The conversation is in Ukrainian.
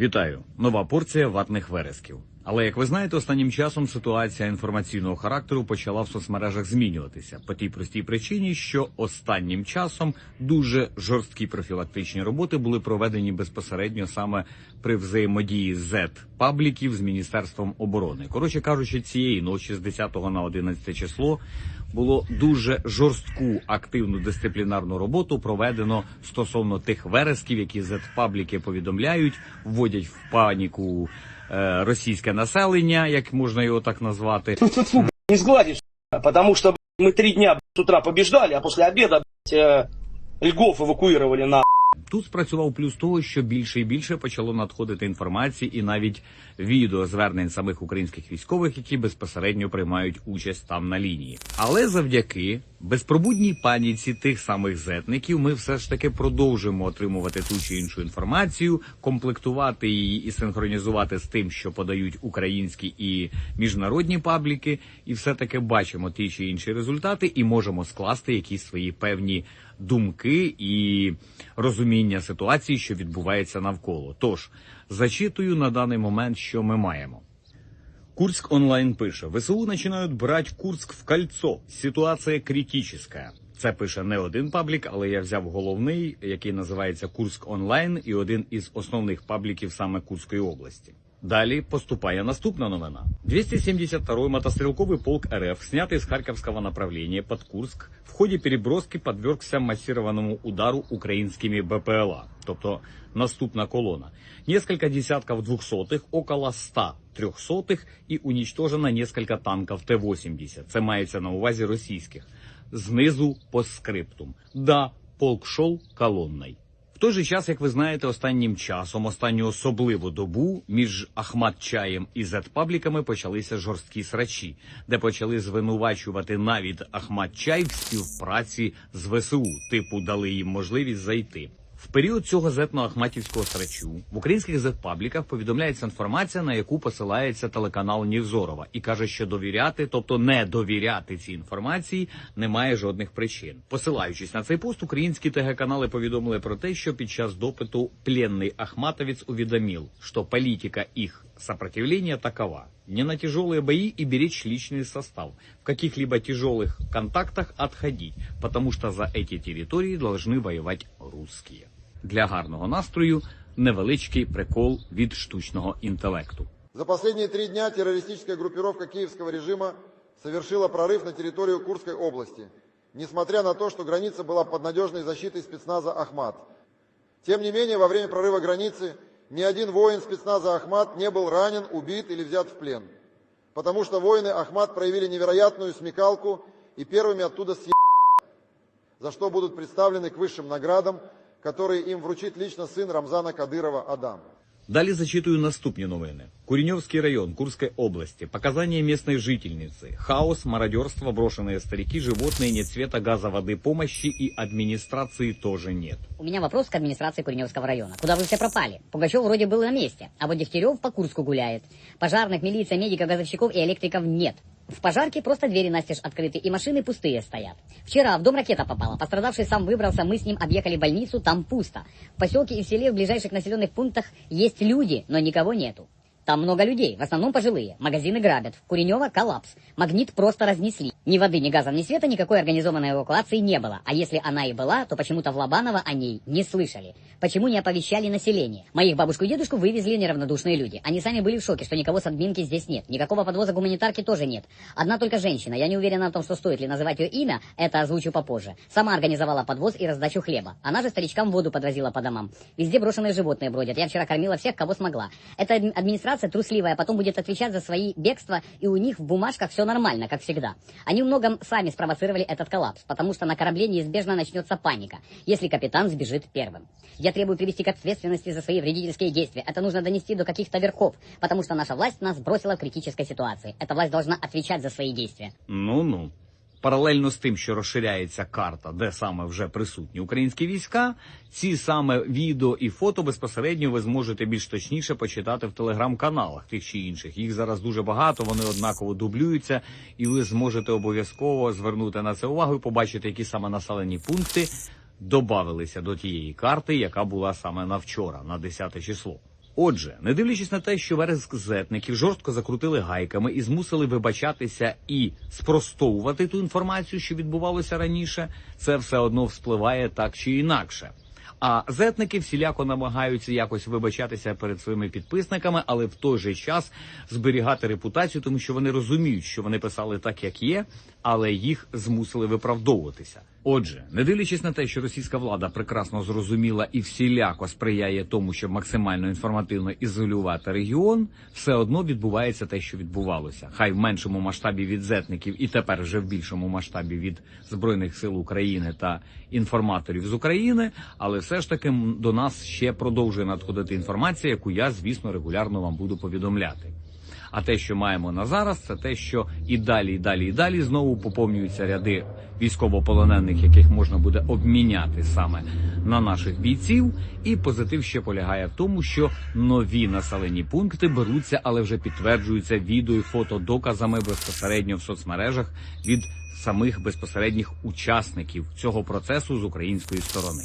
Вітаю! Нова порція ватних вересків. Але як ви знаєте, останнім часом ситуація інформаційного характеру почала в соцмережах змінюватися по тій простій причині, що останнім часом дуже жорсткі профілактичні роботи були проведені безпосередньо саме при взаємодії z пабліків з міністерством оборони. Коротше кажучи, цієї ночі з 10 на 11 число було дуже жорстку активну дисциплінарну роботу проведено стосовно тих вересків, які z пабліки повідомляють, вводять в паніку російське населення, як можна його так назвати. Тьфу-тьфу, не сгладишь, потому что блядь, мы три дня блядь, с утра побеждали, а после обеда блядь, э, Льгов эвакуировали на Тут спрацював плюс того, що більше і більше почало надходити інформації і навіть відео звернень самих українських військових, які безпосередньо приймають участь там на лінії. Але завдяки безпробудній паніці тих самих зетників, ми все ж таки продовжуємо отримувати ту чи іншу інформацію, комплектувати її і синхронізувати з тим, що подають українські і міжнародні пабліки, і все таки бачимо ті чи інші результати, і можемо скласти якісь свої певні думки і розуміння ситуації, що відбувається навколо. Тож зачитую на даний момент, що ми маємо. Курск онлайн пише: ВСУ починають брати Курск в кольцо. Ситуація критична. Це пише не один паблік, але я взяв головний, який називається Курск онлайн, і один із основних пабліків саме Курської області. Далі поступає наступна новина. 272-й мотострелковый полк РФ, снятый с Харьковского направления под Курск, в ходе переброски подвергся массированному удару украинскими БПЛА, тобто наступна колона. Несколько десятков двухсотых, около 100 трехсотых і уничтожено несколько танків Т-80. Це мається на увазі російських. Знизу по скриптум. Да, полк шов колонною. Той же час, як ви знаєте, останнім часом, останню особливу добу між Ахмат-Чаєм і Зетпабліками почалися жорсткі срачі, де почали звинувачувати навіть Ахмат-Чай в співпраці з ВСУ, типу дали їм можливість зайти. В період цього зетно-ахматівського срачу в українських зет-пабліках повідомляється інформація, на яку посилається телеканал Нівзорова, і каже, що довіряти, тобто не довіряти цій інформації, немає жодних причин. Посилаючись на цей пост, українські ТГ-канали повідомили про те, що під час допиту пленний ахматовець увідомив, що політика їх сопротивления такова. Не на тяжелые бои и беречь личный состав. В каких-либо тяжелых контактах отходить, потому что за эти территории должны воевать русские. Для гарного настрою невеличкий прикол від штучного інтелекту. За последние три дня террористическая группировка киевского режима совершила прорыв на территорию Курской области, несмотря на то, что граница была под надежной защитой спецназа «Ахмат». Тем не менее, во время прорыва границы ни один воин спецназа «Ахмат» не был ранен, убит или взят в плен, потому что воины «Ахмат» проявили невероятную смекалку и первыми оттуда съехали, за что будут представлены к высшим наградам, которые им вручит лично сын Рамзана Кадырова Адам. Далі зачитую наступні новини. Куреневский район Курской области. Показания местной жительницы. Хаос, мародерство, брошенные старики, животные, нет света, газа, воды, помощи и администрации тоже нет. У меня вопрос к администрации Куреневского района. Куда вы все пропали? Пугачев вроде был на месте, а вот Дегтярев по Курску гуляет. Пожарных, милиция, медиков, газовщиков и электриков нет. В пожарке просто двери настежь открыты и машины пустые стоят. Вчера в дом ракета попала. Пострадавший сам выбрался, мы с ним объехали больницу, там пусто. В поселке и в селе в ближайших населенных пунктах есть люди, но никого нету. Там много людей, в основном пожилые. Магазины грабят. В Куренево коллапс. Магнит просто разнесли. Ни воды, ни газа, ни света, никакой организованной эвакуации не было. А если она и была, то почему-то в Лобаново о ней не слышали. Почему не оповещали население? Моих бабушку и дедушку вывезли неравнодушные люди. Они сами были в шоке, что никого с админки здесь нет. Никакого подвоза гуманитарки тоже нет. Одна только женщина. Я не уверена в том, что стоит ли называть ее имя, это озвучу попозже. Сама организовала подвоз и раздачу хлеба. Она же старичкам воду подвозила по домам. Везде брошенные животные бродят. Я вчера кормила всех, кого смогла. Эта адми- администрация трусливая, потом будет отвечать за свои бегства, и у них в бумажках все нормально, как всегда. Они в многом сами спровоцировали этот коллапс, потому что на корабле неизбежно начнется паника, если капитан сбежит первым. Я требую привести к ответственности за свои вредительские действия. Это нужно донести до каких-то верхов, потому что наша власть нас бросила в критической ситуации. Эта власть должна отвечать за свои действия. Ну-ну. Паралельно з тим, що розширяється карта, де саме вже присутні українські війська, ці саме відео і фото безпосередньо ви зможете більш точніше почитати в телеграм-каналах тих чи інших. Їх зараз дуже багато, вони однаково дублюються, і ви зможете обов'язково звернути на це увагу і побачити, які саме населені пункти добавилися до тієї карти, яка була саме на вчора, на 10 число. Отже, не дивлячись на те, що вереск зетників жорстко закрутили гайками і змусили вибачатися і спростовувати ту інформацію, що відбувалося раніше, це все одно вспливає так чи інакше. А зетники всіляко намагаються якось вибачатися перед своїми підписниками, але в той же час зберігати репутацію, тому що вони розуміють, що вони писали так, як є, але їх змусили виправдовуватися. Отже, не дивлячись на те, що російська влада прекрасно зрозуміла і всіляко сприяє тому, щоб максимально інформативно ізолювати регіон, все одно відбувається те, що відбувалося. Хай в меншому масштабі від зетників і тепер вже в більшому масштабі від збройних сил України та інформаторів з України, але все ж таки до нас ще продовжує надходити інформація, яку я, звісно, регулярно вам буду повідомляти. А те, що маємо на зараз, це те, що і далі, і далі, і далі знову поповнюються ряди військовополонених, яких можна буде обміняти саме на наших бійців. І позитив ще полягає в тому, що нові населені пункти беруться, але вже підтверджуються відео і фотодоказами безпосередньо в соцмережах від самих безпосередніх учасників цього процесу з української сторони.